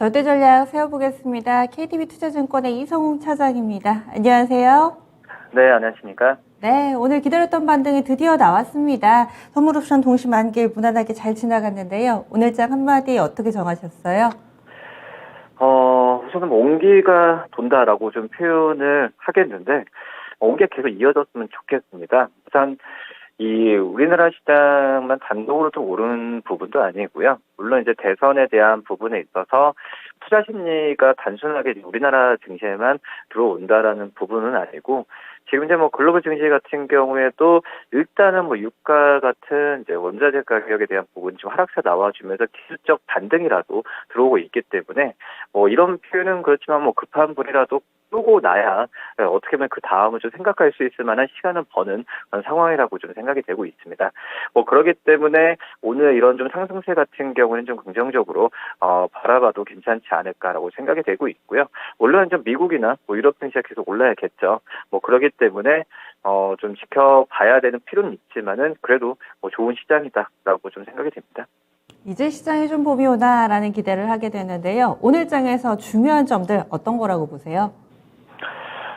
절대 전략 세워보겠습니다. KTB 투자증권의 이성웅 차장입니다. 안녕하세요. 네, 안녕하십니까? 네, 오늘 기다렸던 반등이 드디어 나왔습니다. 선물 옵션 동시 만길 무난하게 잘 지나갔는데요. 오늘장 한마디 어떻게 정하셨어요? 어, 우선은 뭐 온기가 돈다라고 좀 표현을 하겠는데, 어, 온기가 계속 이어졌으면 좋겠습니다. 우선, 이 우리나라 시장만 단독으로 좀 오른 부분도 아니고요. 물론 이제 대선에 대한 부분에 있어서 투자 심리가 단순하게 우리나라 증시에만 들어온다라는 부분은 아니고 지금 이제 뭐 글로벌 증시 같은 경우에도 일단은 뭐 유가 같은 이제 원자재 가격에 대한 부분 좀 하락세 나와주면서 기술적 반등이라도 들어오고 있기 때문에 뭐 이런 표현은 그렇지만 뭐 급한 분이라도 끄고 나야 어떻게 보면 그 다음을 좀 생각할 수 있을 만한 시간을 버는 상황이라고 좀 생각이 되고 있습니다. 뭐 그렇기 때문에 오늘 이런 좀 상승세 같은 경우는 좀 긍정적으로 어, 바라봐도 괜찮지 않을까라고 생각이 되고 있고요. 물론 좀 미국이나 뭐 유럽 증시가 계속 올라야겠죠. 뭐 그렇기 때문에 어, 좀 지켜봐야 되는 필요는 있지만은 그래도 뭐 좋은 시장이다라고 좀 생각이 됩니다. 이제 시장에 좀 봄이 오나라는 기대를 하게 되는데요. 오늘 장에서 중요한 점들 어떤 거라고 보세요?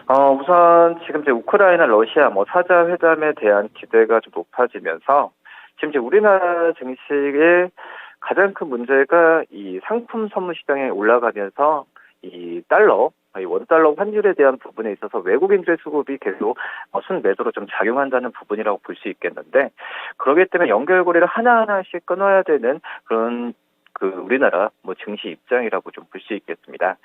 어, 우선 지금 이제 우크라이나, 러시아 뭐 사자 회담에 대한 기대가 좀 높아지면서 지금 이제 우리나라 증시의 가장 큰 문제가 이 상품 선물 시장에 올라가면서 이 달러, 이 원달러 환율에 대한 부분에 있어서 외국인들의 수급이 계속 어, 순매도로 좀 작용한다는 부분이라고 볼 수 있겠는데 그러기 때문에 연결고리를 하나하나씩 끊어야 되는 그런 그 우리나라 뭐 증시 입장이라고 좀 볼 수 있겠습니다.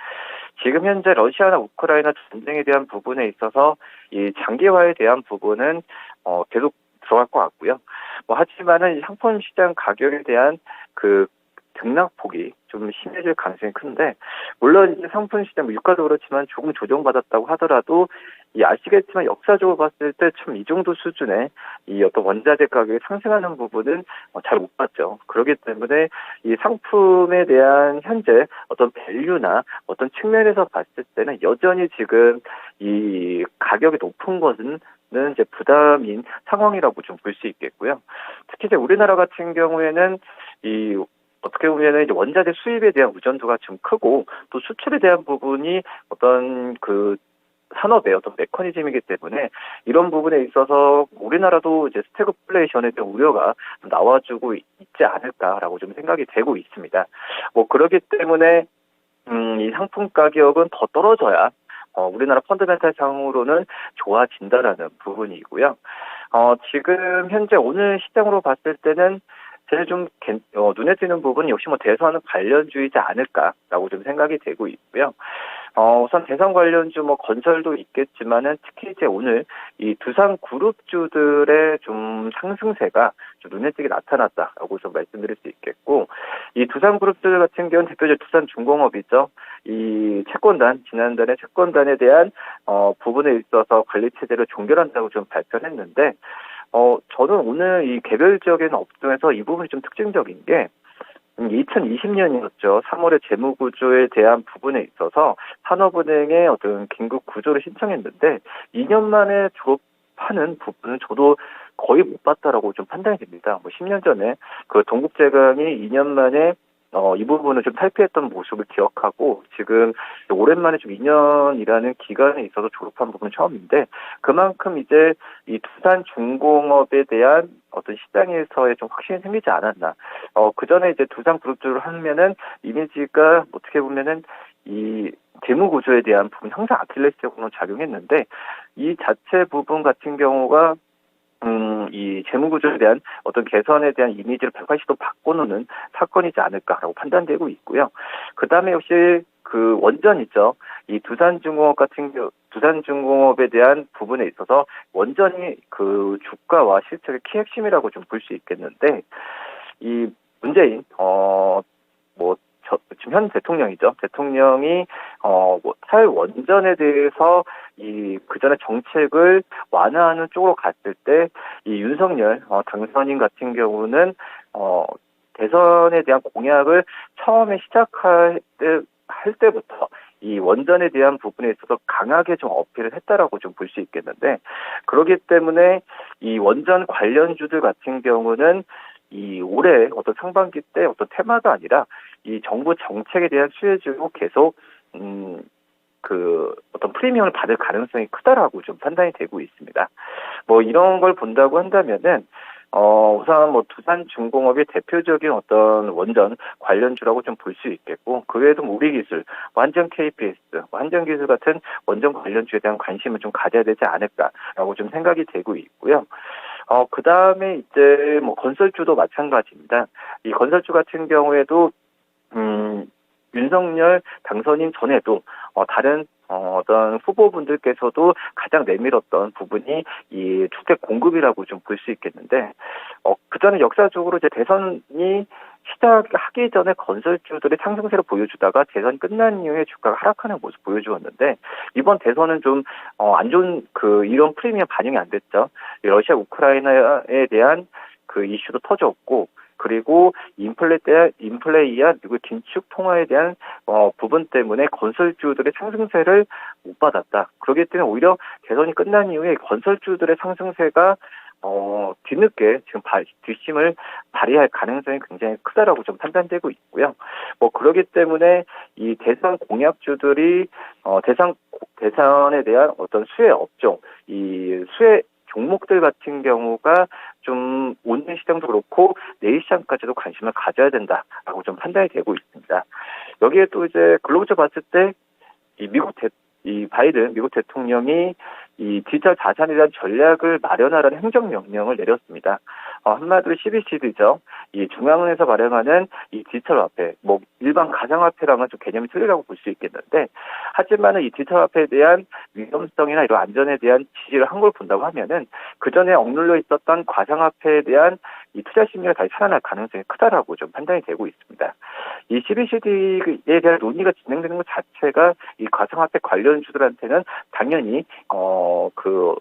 지금 현재 러시아나 우크라이나 전쟁에 대한 부분에 있어서 이 장기화에 대한 부분은 어 계속 들어갈 것 같고요. 뭐 하지만은 상품 시장 가격에 대한 그 등락폭이 좀 심해질 가능성이 큰데 물론 이제 상품 시장 뭐 유가도 그렇지만 조금 조정받았다고 하더라도 이 아시겠지만 역사적으로 봤을 때 참 이 정도 수준의 이 어떤 원자재 가격이 상승하는 부분은 어, 잘못 봤죠. 그렇기 때문에 이 상품에 대한 현재 어떤 밸류나 어떤 측면에서 봤을 때는 여전히 지금 이 가격이 높은 것은 는 이제 부담인 상황이라고 좀 볼 수 있겠고요. 특히 이제 우리나라 같은 경우에는 이 어떻게 보면은 이제 원자재 수입에 대한 의존도가 좀 크고 또 수출에 대한 부분이 어떤 그 산업의 어떤 메커니즘이기 때문에 이런 부분에 있어서 우리나라도 이제 스태그플레이션에 대한 우려가 나와주고 있지 않을까라고 좀 생각이 되고 있습니다. 뭐 그렇기 때문에 음, 이 상품 가격은 더 떨어져야 어, 우리나라 펀드멘탈 상으로는 좋아진다라는 부분이고요. 어, 지금 현재 오늘 시장으로 봤을 때는 제일 좀 어, 눈에 띄는 부분은 역시 뭐 대선 관련주이지 않을까라고 좀 생각이 되고 있고요. 어, 우선 대선 관련주 뭐 건설도 있겠지만은 특히 이제 오늘 이 두산 그룹주들의 좀 상승세가 좀 눈에 띄게 나타났다라고 좀 말씀드릴 수 있겠고 이 두산 그룹들 같은 경우는 대표적 두산 중공업이죠. 이 채권단 지난달에 채권단에 대한 어, 부분에 있어서 관리 체제를 종결한다고 좀 발표했는데 어, 저는 오늘 이 개별적인 업종에서 이 부분이 좀 특징적인 게 2020년이었죠. 3월에 재무구조에 대한 부분에 있어서 산업은행의 어떤 긴급 구조를 신청했는데 2년 만에 졸업하는 부분은 저도 거의 못 봤다라고 좀 판단이 됩니다. 뭐 10년 전에 그 동국제강이 2년 만에 어, 이 부분을 좀 탈피했던 모습을 기억하고 지금 오랜만에 좀 2년이라는 기간에 있어서 졸업한 부분은 처음인데 그만큼 이제 이 두산 중공업에 대한 어떤 시장에서의 좀 확신이 생기지 않았나. 어, 그 전에 이제 두산 그룹주를 하면은 이미지가 어떻게 보면은 이 재무 구조에 대한 부분 항상 아킬레스건으로 작용했는데 이 자체 부분 같은 경우가 음, 이 재무구조에 대한 어떤 개선에 대한 이미지를 180도 바꿔놓는 사건이지 않을까라고 판단되고 있고요. 그 다음에 역시 그 원전 있죠. 이 두산중공업 같은 경우, 두산중공업에 대한 부분에 있어서 원전이 그 주가와 실적의 키 핵심이라고 좀 볼 수 있겠는데, 이 문재인, 어, 뭐, 저, 지금 현 대통령이죠. 대통령이 어, 뭐, 탈원전에 대해서 이, 그 전에 정책을 완화하는 쪽으로 갔을 때, 이 윤석열, 어, 당선인 같은 경우는, 어, 대선에 대한 공약을 처음에 시작할 때, 할 때부터 이 원전에 대한 부분에 있어서 강하게 좀 어필을 했다라고 좀 볼 수 있겠는데, 그러기 때문에 이 원전 관련주들 같은 경우는 이 올해 어떤 상반기 때 어떤 테마가 아니라 이 정부 정책에 대한 수혜주로 계속 음, 그 어떤 프리미엄을 받을 가능성이 크다라고 좀 판단이 되고 있습니다. 뭐 이런 걸 본다고 한다면은 어 우선 뭐 두산 중공업의 대표적인 어떤 원전 관련주라고 좀 볼 수 있겠고 그 외에도 뭐 우리기술, 완전 KPS, 완전 기술 같은 원전 관련주에 대한 관심을 좀 가져야 되지 않을까라고 좀 생각이 되고 있고요. 어, 그 다음에 이제 뭐 건설주도 마찬가지입니다. 이 건설주 같은 경우에도, 음, 윤석열 당선인 전에도, 어, 다른, 어, 어떤 후보분들께서도 가장 내밀었던 부분이 이 주택 공급이라고 좀 볼 수 있겠는데, 어, 그 전에 역사적으로 이제 대선이 시작하기 전에 건설주들의 상승세를 보여주다가 대선 끝난 이후에 주가가 하락하는 모습 보여주었는데 이번 대선은 좀 어, 안 좋은 그 이런 프리미엄 반영이 안 됐죠. 이 러시아 우크라이나에 대한 그 이슈도 터졌고 그리고 인플레 때 인플레이야 그리고 긴축 통화에 대한 어, 부분 때문에 건설주들의 상승세를 못 받았다. 그렇기 때문에 오히려 대선이 끝난 이후에 건설주들의 상승세가 어, 뒤늦게 지금 발, 뒷심을 발휘할 가능성이 굉장히 크다라고 좀 판단되고 있고요. 뭐, 그러기 때문에 이 대상 공약주들이, 어, 대상, 대상에 대한 어떤 수혜 업종, 이 수혜 종목들 같은 경우가 좀 오는 시장도 그렇고 내일 시장까지도 관심을 가져야 된다라고 좀 판단이 되고 있습니다. 여기에 또 이제 글로벌 봤을 때 이 미국 대, 이 바이든 미국 대통령이 이 디지털 자산에 대한 전략을 마련하라는 행정 명령을 내렸습니다. 어, 한마디로 CBCD죠. 이 중앙은에서 발행하는 이 디지털 화폐, 뭐 일반 가상화폐랑은 좀 개념이 틀리다고 볼 수 있겠는데, 하지만은 이 디지털 화폐에 대한 위험성이나 이런 안전에 대한 지지를 한 걸 본다고 하면은 그 전에 억눌려 있었던 가상화폐에 대한 이 투자 심리가 다시 살아날 가능성이 크다라고 좀 판단이 되고 있습니다. 이 CBCD에 대한 논의가 진행되는 것 자체가 이 가상화폐 관련주들한테는 당연히 어그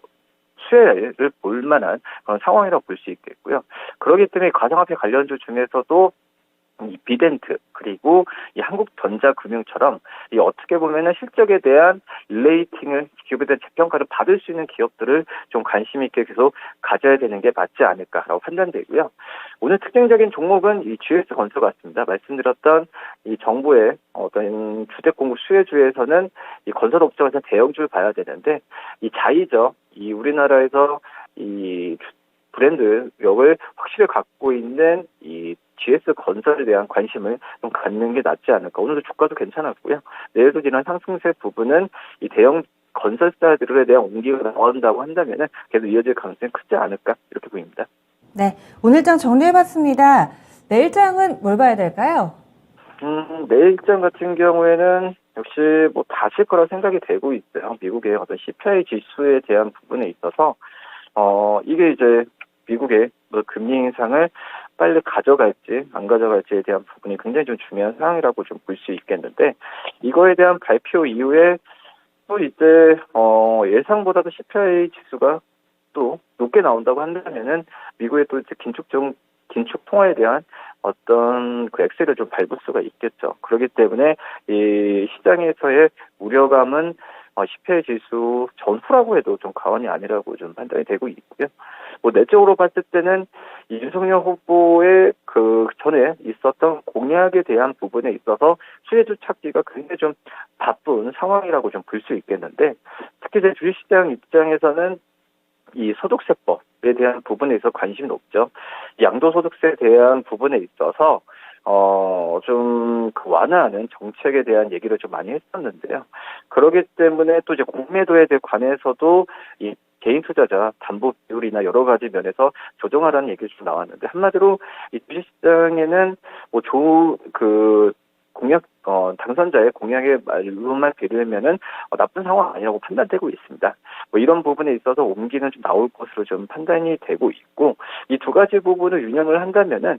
수혜를 볼 만한 그런 상황이라고 볼 수 있겠고요. 그렇기 때문에 가상화폐 관련주 중에서도 이 비덴트 그리고 이 한국전자금융처럼 이 어떻게 보면은 실적에 대한 레이팅을 기업에 대한 재평가를 받을 수 있는 기업들을 좀 관심 있게 계속 가져야 되는 게 맞지 않을까라고 판단되고요. 오늘 특징적인 종목은 이 GS 건설 같습니다. 말씀드렸던 이 정부의 어떤 주택 공급 수혜주에서는 이 건설 업종에서 대형주를 봐야 되는데 이 자이죠. 이 우리나라에서 이 브랜드력을 확실히 갖고 있는 이 GS 건설에 대한 관심을 좀 갖는 게 낫지 않을까. 오늘도 주가도 괜찮았고요. 내일도 지난 상승세 부분은 이 대형 건설사들에 대한 온기가 나온다고 한다면은 계속 이어질 가능성이 크지 않을까 이렇게 보입니다. 네, 오늘장 정리해봤습니다. 내일장은 뭘 봐야 될까요? 음, 내일장 같은 경우에는 역시 뭐 다실 거라 생각이 되고 있어요. 미국의 어떤 CPI 지수에 대한 부분에 있어서 어 이게 이제 미국의 뭐 금리 인상을 빨리 가져갈지 안 가져갈지에 대한 부분이 굉장히 좀 중요한 상황이라고 좀 볼 수 있겠는데 이거에 대한 발표 이후에 또 이제 어 예상보다도 CPI 지수가 또 높게 나온다고 한다면은 미국의 또 이제 긴축 좀 긴축 통화에 대한 어떤 그 엑셀을 좀 밟을 수가 있겠죠. 그렇기 때문에 이 시장에서의 우려감은 어, CPI 지수 전후라고 해도 좀 과언이 아니라고 좀 판단이 되고 있고요. 뭐 내적으로 봤을 때는 이 윤석열 후보의 그 전에 있었던 공약에 대한 부분에 있어서 수혜주 찾기가 굉장히 좀 바쁜 상황이라고 좀 볼 수 있겠는데 특히 이제 주식시장 입장에서는 이 소득세법에 대한 부분에 있어 관심이 높죠. 양도소득세에 대한 부분에 있어서 어, 좀, 그 완화하는 정책에 대한 얘기를 좀 많이 했었는데요. 그러기 때문에 또 이제 공매도에 대해 관해서도 이 개인 투자자 담보 비율이나 여러 가지 면에서 조정하라는 얘기가 좀 나왔는데, 한마디로 이 주식시장에는 뭐 조, 그, 공약, 어, 당선자의 공약의 말로만 빌으면은 어, 나쁜 상황 아니라고 판단되고 있습니다. 뭐 이런 부분에 있어서 옮기는 좀 나올 것으로 좀 판단이 되고 있고, 이 두 가지 부분을 유념을 한다면은,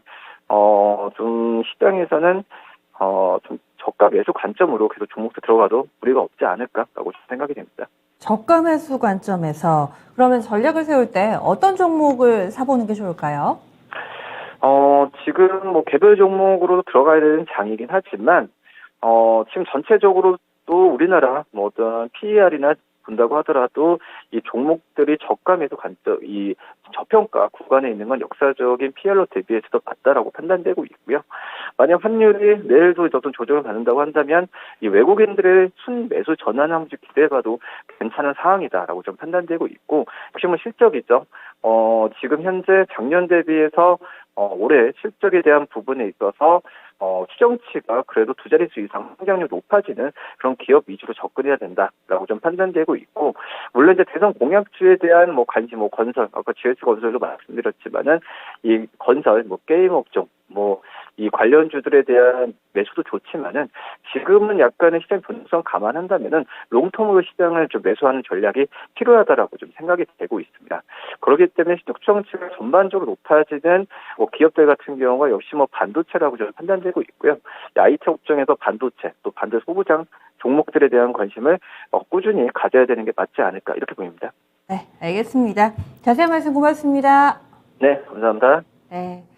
어, 좀 시장에서는 어, 좀 저가 매수 관점으로 계속 종목도 들어가도 무리가 없지 않을까라고 생각이 됩니다. 저가 매수 관점에서 그러면 전략을 세울 때 어떤 종목을 사보는 게 좋을까요? 어, 지금 뭐 개별 종목으로 들어가야 되는 장이긴 하지만 어, 지금 전체적으로 또 우리나라 뭐 어떤 PER이나 본다고 하더라도 이 종목들이 저가매도 관점, 이 저평가 구간에 있는 건 역사적인 PL로 대비해서도 맞다라고 판단되고 있고요. 만약 환율이 내일도 어떤 조정을 받는다고 한다면 이 외국인들의 순매수 전환 항주 기대해봐도 괜찮은 상황이다라고 좀 판단되고 있고 혹시 뭐 실적이죠. 어, 지금 현재 작년 대비해서 어, 올해 실적에 대한 부분에 있어서 어, 추정치가 그래도 두 자릿수 이상 성장률 높아지는 그런 기업 위주로 접근해야 된다라고 좀 판단되고 있고 물론 이제 대선 공약주에 대한 뭐 관심 뭐 건설 아까 GS 건설도 말씀드렸지만은 이 건설 뭐 게임 업종 뭐 이 관련주들에 대한 매수도 좋지만은 지금은 약간의 시장 변동성 감안한다면은 롱텀으로 시장을 좀 매수하는 전략이 필요하다라고 좀 생각이 되고 있습니다. 그렇기 때문에 시적 정치가 전반적으로 높아지는 뭐 기업들 같은 경우가 역시 뭐 반도체라고 저는 판단되고 있고요. 이 IT 업종에서 반도체 또 반도체 소부장 종목들에 대한 관심을 어, 꾸준히 가져야 되는 게 맞지 않을까 이렇게 보입니다. 네, 알겠습니다. 자세한 말씀 고맙습니다. 네, 감사합니다. 네.